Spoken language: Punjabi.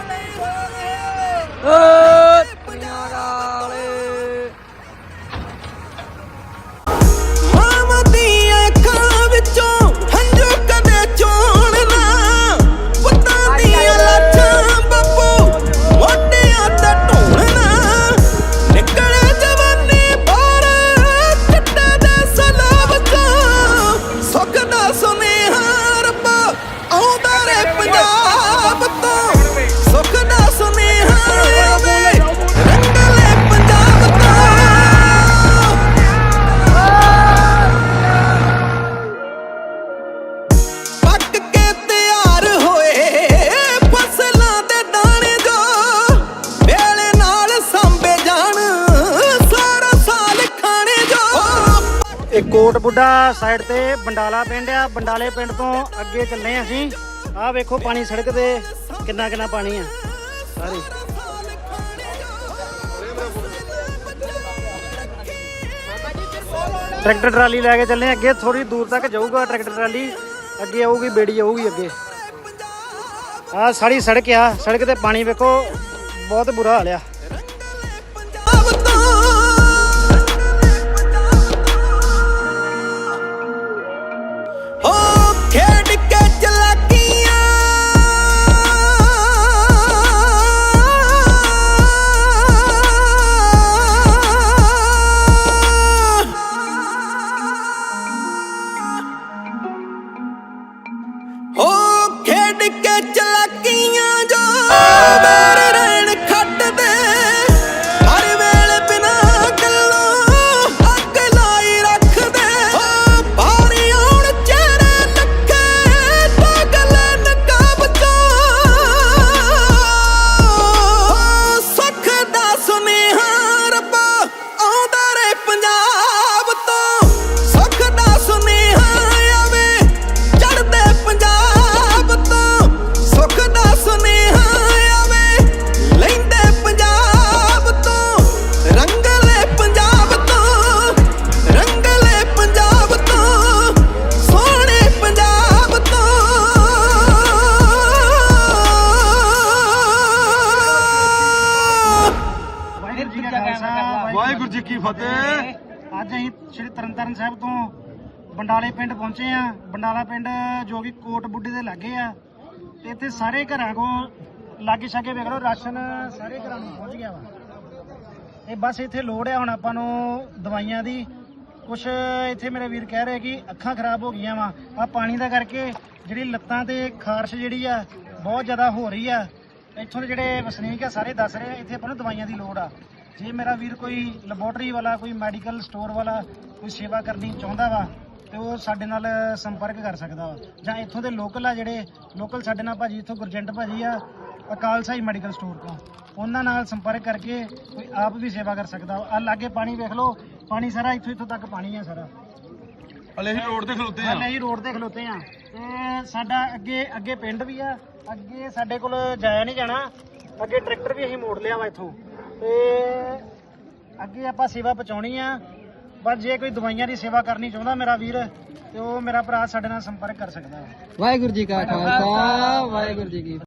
ਨਹੀਂ ਸੋਣਾ ਕੋਟ ਬੁੱਢਾ ਸਾਈਡ ਤੇ ਬੰਡਾਲਾ ਪਿੰਡ ਆ। ਬੰਡਾਲੇ ਪਿੰਡ ਤੋਂ ਅੱਗੇ ਚੱਲੇ ਅਸੀਂ। ਆਹ ਵੇਖੋ ਪਾਣੀ ਸੜਕ ਤੇ ਕਿੰਨਾ ਕਿੰਨਾ ਪਾਣੀ ਆ। ਸਾਰੇ। ਟਰੈਕਟਰ ਟਰਾਲੀ ਲੈ ਕੇ ਚੱਲੇ ਅੱਗੇ ਥੋੜੀ ਦੂਰ ਤੱਕ ਜਾਊਗਾ ਟਰੈਕਟਰ ਟਰਾਲੀ। ਅੱਗੇ ਆਊਗੀ, ਬੇੜੀ ਆਊਗੀ ਅੱਗੇ। ਆਹ ਸਾਰੀ ਸੜਕ ਆ। ਸੜਕ ਤੇ ਪਾਣੀ ਵੇਖੋ, ਬਹੁਤ ਬੁਰਾ ਹਾਲ ਆ। ਜੀ ਕਾ ਖਾਲਸਾ ਵਾਹਿਗੁਰੂ ਜੀ ਕੀ ਫਤਿਹ। ਅੱਜ ਅਸੀਂ ਸ੍ਰੀ ਤਰਨਤਾਰਨ ਸਾਹਿਬ ਤੋਂ ਬੰਡਾਲੇ ਪਿੰਡ ਪਹੁੰਚੇ ਆ ਬੰਡਾਲਾ ਪਿੰਡ ਜੋ ਕਿ ਕੋਟ ਬੁੱਢੇ ਦੇ ਲਾਗੇ ਆ। ਤੇ ਇੱਥੇ ਸਾਰੇ ਘਰਾਂ ਕੋ ਲਾਗੇ ਛਾਗੇ ਵੇਖ ਲਓ ਰਾਸ਼ਨ ਸਾਰੇ ਘਰਾਂ ਨੂੰ ਪਹੁੰਚ ਗਿਆ ਵਾ। ਇਹ ਬਸ ਇੱਥੇ ਲੋੜ ਆ ਹੁਣ ਆਪਾਂ ਨੂੰ ਦਵਾਈਆਂ ਦੀ। ਕੁਛ ਇੱਥੇ ਮੇਰੇ ਵੀਰ ਕਹਿ ਰਹੇ ਕਿ ਅੱਖਾਂ ਖਰਾਬ ਹੋ ਗਈਆਂ ਵਾ। ਆ ਪਾਣੀ ਦਾ ਕਰਕੇ ਜਿਹੜੀ ਲੱਤਾਂ ਤੇ ਖਾਰਸ਼ ਜਿਹੜੀ ਆ ਬਹੁਤ ਜ਼ਿਆਦਾ ਹੋ ਰਹੀ ਆ। ਇੱਥੋਂ ਦੇ ਜਿਹੜੇ ਵਸਨੀਕ ਆ ਸਾਰੇ ਦੱਸ ਰਹੇ ਆ ਇੱਥੇ ਆਪਾਂ ਨੂੰ ਦਵਾਈਆਂ ਦੀ ਲੋੜ ਆ। ਜੇ ਮੇਰਾ ਵੀਰ ਕੋਈ ਲੈਬੋਰਟਰੀ ਵਾਲਾ ਕੋਈ ਮੈਡੀਕਲ ਸਟੋਰ ਵਾਲਾ ਕੋਈ ਸੇਵਾ ਕਰਨੀ ਚਾਹੁੰਦਾ ਵਾ ਤੇ ਉਹ ਸਾਡੇ ਨਾਲ ਸੰਪਰਕ ਕਰ ਸਕਦਾ ਵਾ। ਜਾਂ ਇੱਥੋਂ ਦੇ ਲੋਕਲ ਆ ਜਿਹੜੇ ਲੋਕਲ ਸਾਡੇ ਨਾਲ ਭਾਜੀ ਇੱਥੋਂ ਗੁਰਜੰਟ ਭਾਜੀ ਆ ਅਕਾਲ ਸਾਈ ਮੈਡੀਕਲ ਸਟੋਰ ਤੋਂ। ਉਹਨਾਂ ਨਾਲ ਸੰਪਰਕ ਕਰਕੇ ਕੋਈ ਆਪ ਵੀ ਸੇਵਾ ਕਰ ਸਕਦਾ ਆ ਲਾਗੇ ਪਾਣੀ ਵੇਖ ਲਓ ਪਾਣੀ ਸਾਰਾ ਇੱਥੋਂ ਇੱਥੋਂ ਤੱਕ ਪਾਣੀ ਆ ਸਾਰਾ। ਹਲੇ ਅਸੀਂ ਰੋਡ ਤੇ ਖਲੋਤੇ ਆ ਹਾਲੇ ਹੀ ਰੋਡ ਤੇ ਖਲੋਤੇ ਆ ਤੇ ਸਾਡਾ ਅੱਗੇ ਅੱਗੇ ਪਿੰਡ ਵੀ ਆ। ਅੱਗੇ ਸਾਡੇ ਕੋਲ ਜਾਇਆ ਨਹੀਂ ਜਾਣਾ। ਅੱਗੇ ਟਰੈਕਟਰ ਵੀ ਅਸੀਂ ਮੋੜ ਲਿਆ ਵਾ ਇੱਥੋਂ। ਤੇ ਅੱਗੇ ਆਪਾਂ ਸੇਵਾ ਪਹੁੰਚਾਉਣੀ ਆ, ਪਰ ਜੇ ਕੋਈ ਦਵਾਈਆਂ ਦੀ ਸੇਵਾ ਕਰਨੀ ਚਾਹੁੰਦਾ ਮੇਰਾ ਵੀਰ, ਤੇ ਉਹ ਮੇਰਾ ਭਰਾ ਸਾਡੇ ਨਾਲ ਸੰਪਰਕ ਕਰ ਸਕਦਾ। ਹੈ ਵਾਹਿਗੁਰੂ ਜੀ ਕਾ ਖਾਲਸਾ, ਵਾਹਿਗੁਰੂ ਜੀ ਕੀ